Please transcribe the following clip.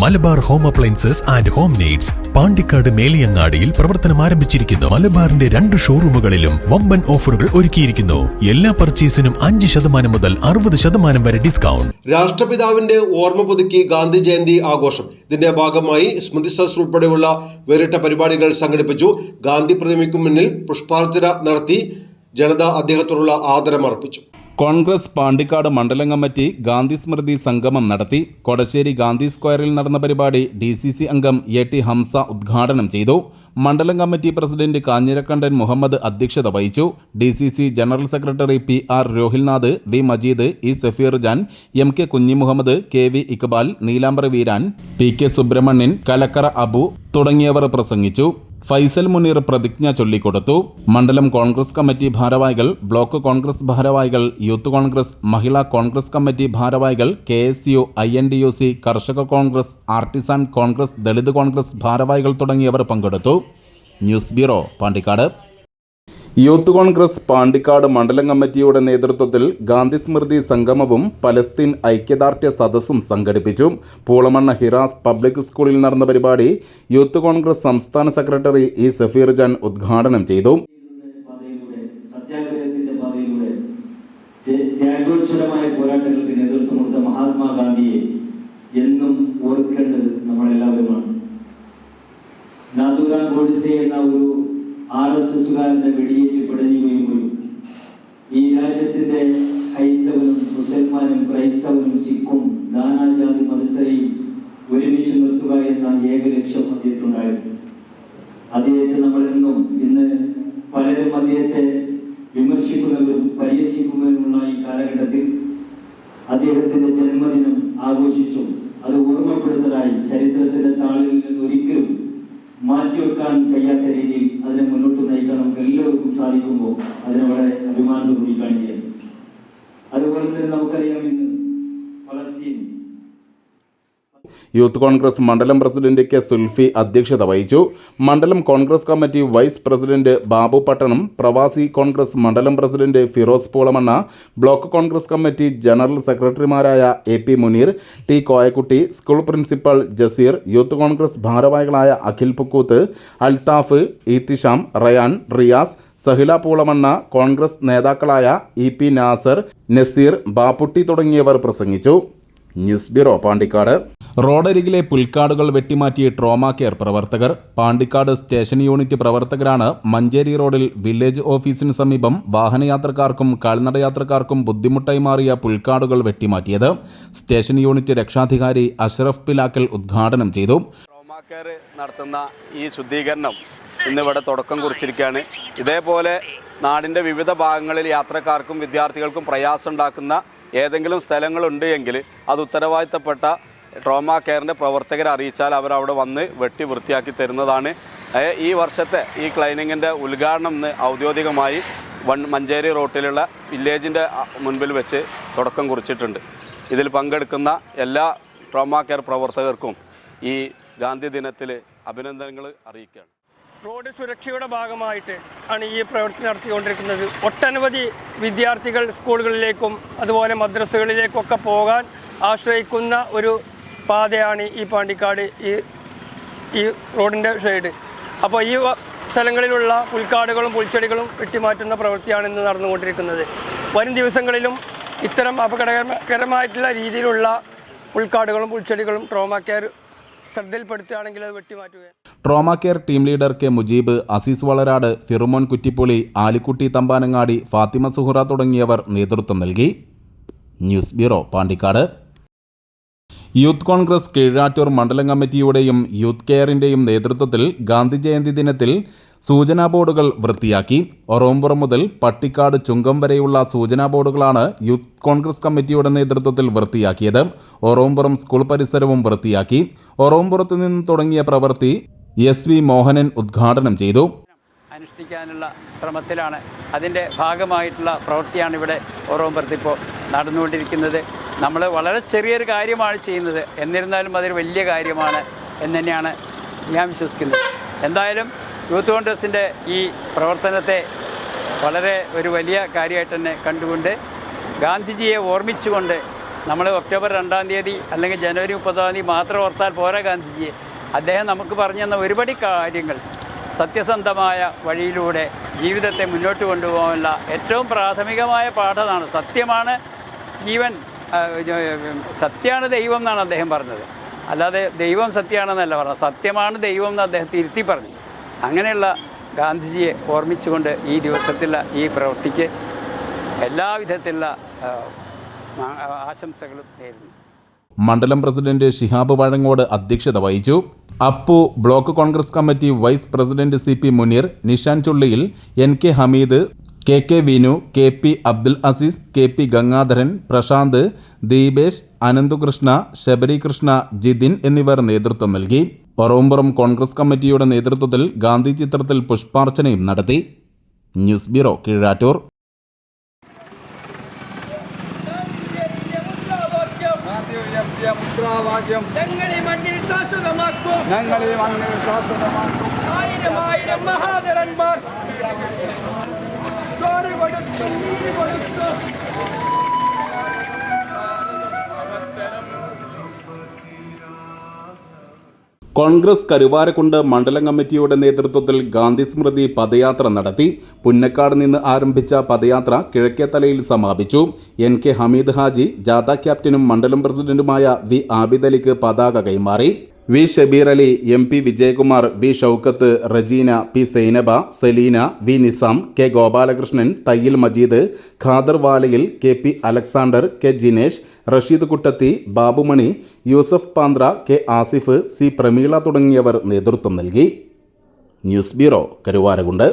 Malabar home appliances and home needs Pandikkad മേലിയങ്ങാടിയിൽ പ്രവർത്തനം ആരംഭിച്ചിരിക്കുന്നു. മലബാറിന്റെ രണ്ട് ഷോറൂമുകളിലും വമ്പൻ ഓഫറുകൾ ഒരുക്കിയിരിക്കുന്നു. എല്ലാ പർച്ചേസിനും അഞ്ച് ശതമാനം മുതൽ അറുപത് ശതമാനം വരെ ഡിസ്കൗണ്ട്. രാഷ്ട്രപിതാവിന്റെ ഓർമ്മ പുതുക്കി ഗാന്ധി ജയന്തി ആഘോഷം. ഇതിന്റെ ഭാഗമായി സ്മൃതി സദസ് ഉൾപ്പെടെയുള്ള വേറിട്ട പരിപാടികൾ സംഘടിപ്പിച്ചു. ഗാന്ധി പ്രതിമയ്ക്ക് മുന്നിൽ പുഷ്പാർച്ചന നടത്തി ജനത അദ്ദേഹത്തോടുള്ള ആദരം അർപ്പിച്ചു കോൺഗ്രസ് പാണ്ടിക്കാട് മണ്ഡലം കമ്മിറ്റി ഗാന്ധി സ്മൃതി സംഗമം നടത്തി കൊടശ്ശേരി ഗാന്ധി സ്ക്വയറിൽ നടന്ന പരിപാടി ഡി സി സി അംഗം എ ടി ഹംസ ഉദ്ഘാടനം ചെയ്തു. മണ്ഡലം കമ്മിറ്റി പ്രസിഡന്റ് കാഞ്ഞിരക്കണ്ടൻ മുഹമ്മദ് അധ്യക്ഷത വഹിച്ചു. D C C general secretary P R Rohilnath V Majeed E Safeer Jan M K Kunhimuhammad K V Iqbal Neelambar Veeran P K Subrahmanian Kalakkara Abu തുടങ്ങിയവർ പ്രസംഗിച്ചു. ഫൈസൽ മുനീർ പ്രതിജ്ഞ ചൊല്ലിക്കൊടുത്തു. മണ്ഡലം കോൺഗ്രസ് കമ്മിറ്റി ഭാരവാഹികൾ ബ്ലോക്ക് കോൺഗ്രസ് ഭാരവാഹികൾ യൂത്ത് കോൺഗ്രസ് മഹിളാ കോൺഗ്രസ് കമ്മിറ്റി ഭാരവാഹികൾ K S U I N D U C Karshaka Congress artisan Congress Dalit Congress ഭാരവാഹികൾ തുടങ്ങിയവർ പങ്കെടുത്തു. News bureau Pandikkad. Youth Congress Pandikkad മണ്ഡലം കമ്മിറ്റിയുടെ നേതൃത്വത്തിൽ ഗാന്ധി സ്മൃതി സംഗമവും പലസ്തീൻ ഐക്യദാർഢ്യ സദസ്സും സംഘടിപ്പിച്ചു. പൂളമണ്ണ ഹിറാസ് പബ്ലിക് സ്കൂളിൽ നടന്ന പരിപാടി യൂത്ത് കോൺഗ്രസ് സംസ്ഥാന സെക്രട്ടറി ഇ സഫീർ ജാൻ ഉദ്ഘാടനം ചെയ്തു. പോരാട്ടങ്ങൾക്ക് നേതൃത്വം കൊടുത്ത മഹാത്മാഗാന്ധിയെ എന്നും ഓർക്കേണ്ടത് നമ്മളെല്ലാവരുമാണ്. നാഥുറാം ഗോഡ്സെ എന്ന ഒരു ആർ എസ് എസുകാരന്റെ വെടിയേറ്റ് പിടഞ്ഞുകയും വരും ഈ രാജ്യത്തിന്റെ ഹൈന്ദവനും മുസൽമാനും ക്രൈസ്തവനും സിഖും നാനാജാതി മത്സരയും ഒരുമിച്ച് നിർത്തുക എന്ന ഏക ലക്ഷ്യം അദ്ദേഹത്തിനുണ്ടായിരുന്നു. അദ്ദേഹത്തെ നമ്മളെന്നും ഇന്ന് പലരും അദ്ദേഹത്തെ വിമർശിക്കുന്നവരും പരിഹസിക്കുന്നവരുമുള്ള ഈ കാലഘട്ടത്തിൽ അദ്ദേഹത്തിന്റെ ജന്മദിനം ആഘോഷിച്ചു. അത് ഓർമ്മപ്പെടുത്തലായി. ചരിത്രത്തിന്റെ താളിൽ നിന്ന് ഒരിക്കലും മാറ്റിവെക്കാൻ കഴിയാത്ത സാധിക്കുമ്പോൾ അതിനെ വളരെ അഭിമാനത്തോടുകൂടി കാണിക്കുകയാണ് അതുപോലെ തന്നെ നമുക്കറിയാം ഇന്ന് ഫലസ്തീൻ. യൂത്ത് കോൺഗ്രസ് മണ്ഡലം പ്രസിഡന്റ് കെ സുൽഫി അധ്യക്ഷത വഹിച്ചു. മണ്ഡലം Congress committee vice president Babu Pattanam Pravasi Congress മണ്ഡലം president Firoz Poolamanna block Congress committee general സെക്രട്ടറിമാരായ A P Muneer T Koyakutty school principal Jaseer youth Congress ഭാരവാഹികളായ അഖിൽ പുക്കൂത്ത് അൽതാഫ് ഈത്തിഷാം റയാൻ റിയാസ് സഹില പൂളമണ്ണ കോൺഗ്രസ് നേതാക്കളായ ഇ പി നാസർ നസീർ ബാപ്പുട്ടി തുടങ്ങിയവർ പ്രസംഗിച്ചു. News bureau Pandikkad. റോഡരികിലെ പുൽക്കാടുകൾ വെട്ടിമാറ്റി ട്രോമ കെയർ പ്രവർത്തകർ Pandikkad station unit പ്രവർത്തകരാണ് മഞ്ചേരി റോഡിൽ വില്ലേജ് ഓഫീസിന് സമീപം വാഹനയാത്രക്കാർക്കും കാൽനടയാത്രക്കാർക്കും ബുദ്ധിമുട്ടായി മാറിയ പുൽക്കാടുകൾ വെട്ടിമാറ്റിയത്. സ്റ്റേഷൻ യൂണിറ്റ് രക്ഷാധികാരി അഷ്റഫ് പിലാക്കൽ ഉദ്ഘാടനം ചെയ്തു. കെയർ നടത്തുന്ന ഈ ശുദ്ധീകരണം ഇന്നിവിടെ തുടക്കം കുറിച്ചിരിക്കുകയാണ്. ഇതേപോലെ നാടിന്റെ വിവിധ ഭാഗങ്ങളിൽ യാത്രക്കാർക്കും വിദ്യാർത്ഥികൾക്കും പ്രയാസം ഉണ്ടാക്കുന്ന ഏതെങ്കിലും സ്ഥലങ്ങളുണ്ട് എങ്കിൽ അത് ഉത്തരവാദിത്തപ്പെട്ട ട്രോമ കെയറിന്റെ പ്രവർത്തകരെ അറിയിച്ചാൽ അവർ അവിടെ വന്ന് വെട്ടി വൃത്തിയാക്കി തരുന്നതാണ്. ഈ വർഷത്തെ ഈ ക്ലൈനിങ്ങിന്റെ ഉദ്ഘാടനം ഇന്ന് ഔദ്യോഗികമായി വൺ മഞ്ചേരി റോട്ടിലുള്ള വില്ലേജിന്റെ മുൻപിൽ വെച്ച് തുടക്കം കുറിച്ചിട്ടുണ്ട്. ഇതിൽ പങ്കെടുക്കുന്ന എല്ലാ ട്രോമ കെയർ പ്രവർത്തകർക്കും ഈ ഗാന്ധി ദിനത്തിൽ അഭിനന്ദനങ്ങൾ അറിയിക്കുകയാണ്. റോഡ് സുരക്ഷയുടെ ഭാഗമായിട്ട് ആണ് ഈ പ്രവൃത്തി നടത്തിക്കൊണ്ടിരിക്കുന്നത്. ഒട്ടനവധി വിദ്യാർത്ഥികൾ സ്കൂളുകളിലേക്കും അതുപോലെ മദ്രസകളിലേക്കൊക്കെ പോകാൻ ആശ്രയിക്കുന്ന ഒരു പാതയാണ് ഈ പാണ്ടിക്കാട് ഈ ഈ റോഡിന്റെ സൈഡ്. അപ്പോൾ ഈ സ്ഥലങ്ങളിലുള്ള പുൽക്കാടുകളും പുൽച്ചെടികളും വെട്ടിമാറ്റുന്ന പ്രവൃത്തിയാണ് ഇന്ന് നടന്നുകൊണ്ടിരിക്കുന്നത്. വരും ദിവസങ്ങളിലും ഇത്തരം അപകടകരമായിട്ടുള്ള രീതിയിലുള്ള പുൽക്കാടുകളും പുൽച്ചെടികളും ട്രോമ കെയർ ശ്രദ്ധയിൽപ്പെടുത്തുകയാണെങ്കിൽ അത് വെട്ടിമാറ്റുക trauma care team leader K Mujeeb Azeez Valarad Firumon Kuttippoli Alikutty Thampanangadi Fathima Suhara തുടങ്ങിയവർ നേതൃത്വം നൽകി. News bureau Pandikkad. Youth Congress Keezhattur മണ്ഡലം കമ്മിറ്റിയുടെയും യൂത്ത് കെയറിന്റെയും നേതൃത്വത്തിൽ ഗാന്ധി ജയന്തി ദിനത്തിൽ സൂചനാ ബോർഡുകൾ വൃത്തിയാക്കി ഒറോമ്പുറം മുതൽ പട്ടിക്കാട് ചുങ്കം വരെയുള്ള സൂചനാ ബോർഡുകളാണ് യൂത്ത് കോൺഗ്രസ് കമ്മിറ്റിയുടെ നേതൃത്വത്തിൽ വൃത്തിയാക്കിയത്. ഒറോമ്പുറം സ്കൂൾ പരിസരവും വൃത്തിയാക്കി. ഒറോമ്പുറത്ത് നിന്ന് തുടങ്ങിയ പ്രവൃത്തി എസ് വി മോഹനൻ ഉദ്ഘാടനം ചെയ്തു. അനുഷ്ഠിക്കാനുള്ള ശ്രമത്തിലാണ് അതിന്റെ ഭാഗമായിട്ടുള്ള പ്രവൃത്തിയാണ് ഇവിടെ ഓറോമ്പുറത്ത് ഇപ്പോൾ നടന്നുകൊണ്ടിരിക്കുന്നത്. നമ്മൾ വളരെ ചെറിയൊരു കാര്യമാണ് ചെയ്യുന്നത്. എന്നിരുന്നാലും അതൊരു വലിയ കാര്യമാണ് എന്ന് തന്നെയാണ് ഞാൻ വിശ്വസിക്കുന്നത്. എന്തായാലും യൂത്ത് കോൺഗ്രസിന്റെ ഈ പ്രവർത്തനത്തെ വളരെ ഒരു വലിയ കാര്യമായിട്ട് തന്നെ കണ്ടുകൊണ്ട് ഗാന്ധിജിയെ ഓർമ്മിച്ചുകൊണ്ട് നമ്മൾ ഒക്ടോബർ രണ്ടാം തീയതി അല്ലെങ്കിൽ ജനുവരി മുപ്പതാം തീയതി മാത്രം ഓർത്താൽ പോരാ ഗാന്ധിജിയെ. അദ്ദേഹം നമുക്ക് പറഞ്ഞു തന്ന ഒരുപടി കാര്യങ്ങൾ സത്യസന്ധമായ വഴിയിലൂടെ ജീവിതത്തെ മുന്നോട്ട് കൊണ്ടുപോകാനുള്ള ഏറ്റവും പ്രാഥമികമായ പാഠമാണ്. സത്യമാണ് ജീവൻ സത്യമാണ് ദൈവം എന്നാണ് അദ്ദേഹം പറഞ്ഞത്. അല്ലാതെ ദൈവം സത്യമാണെന്നല്ല പറഞ്ഞത്. സത്യമാണ് ദൈവം എന്ന് അദ്ദേഹം തിരുത്തി പറഞ്ഞു. അങ്ങനെയുള്ള ഗാന്ധിജിയെ ഓർമ്മിച്ചുകൊണ്ട് ഈ ദിവസത്തിലുള്ള ഈ പ്രവൃത്തിക്ക് എല്ലാവിധത്തിലുള്ള ആശംസകളും നേരുന്നു. മണ്ഡലം പ്രസിഡന്റ് ഷിഹാബ് വഴങ്ങോട് അധ്യക്ഷത വഹിച്ചു. Appu block Congress committee vice president C P Muneer Nishan Chulliyil N K Hameed K K Vinu K P Abdul Azeez K P Gangadharan Prashanth Deepesh Ananthukrishna Sabarikrishna Jithin എന്നിവർ നേതൃത്വം നൽകി. ഒറവുംപുറം കോൺഗ്രസ് കമ്മിറ്റിയുടെ നേതൃത്വത്തിൽ ഗാന്ധി ചിത്രത്തിൽ പുഷ്പാർച്ചനയും നടത്തി. News bureau Keezhattur. ഞങ്ങളെ മണ്ണിൽ ശാശ്വതമാക്കും. ഞങ്ങൾ ഈ മണ്ണിൽ ശാശ്വതമാക്കും. ആയിരം ആയിരം മഹാധരന്മാർ ചോറ് കൊടുത്തു നീര് കൊടുത്തു കോൺഗ്രസ് കരുവാരക്കുണ്ട് മണ്ഡലം കമ്മിറ്റിയുടെ നേതൃത്വത്തിൽ ഗാന്ധി സ്മൃതി പദയാത്ര നടത്തി. പുന്നക്കാട് നിന്ന് ആരംഭിച്ച പദയാത്ര കിഴക്കേത്തലയിൽ സമാപിച്ചു. എൻ കെ ഹമീദ് ഹാജി ജാഥ ക്യാപ്റ്റനും മണ്ഡലം പ്രസിഡന്റുമായ വി ആബിദലിക്ക് പതാക കൈമാറി. V Shabeer Ali M P Vijayakumar V Shoukath Rajeena P Sainaba Seleena V Nizam K Gopalakrishnan Thayyil Majeed Khader Valayil K P Alexander K Jinesh Rasheed Kuttathi Babumani Yusuf Pandra K Asif C Prameela തുടങ്ങിയവർ നേതൃത്വം നൽകി. News bureau Karuvarakundu.